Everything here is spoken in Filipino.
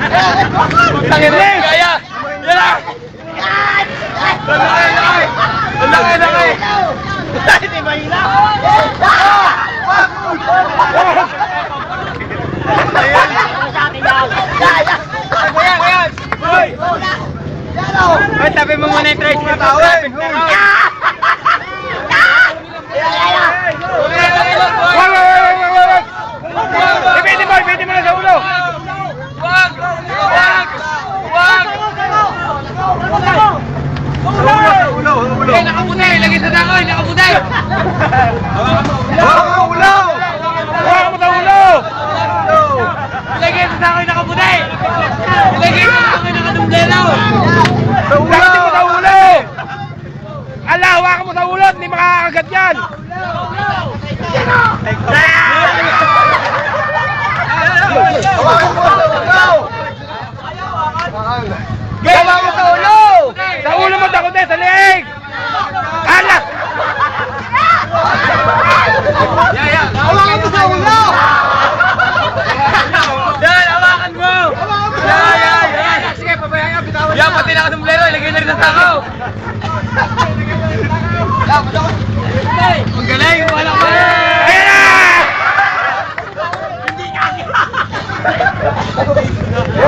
Tangin na kaya. Yan na. Lalaki, lalaki. Lalaki, lalaki. Hindi ba hila? Ayan, ayan. Hoy. Hoy, tabi mo muna yung tricycle. Traffic na raw. Wag, wag, ulo. Nakapunay. Lagi sa dakoy, nakapunay. Hawakan mo ulo! Hawakan mo sa ulo! Lagi sa dakoy, nakapunay. Lagi sa dakoy, nakadumblelaw. Sa ulo! mo sa ulo! Ala, hawakan mo sa ulo, hindi makakagat yan! Gawa mo sa ulo! Sa pati na kasumblero, ilagay na rin ang takaw. Dapat ako. Ang galing, wala ko. Hindi kasi.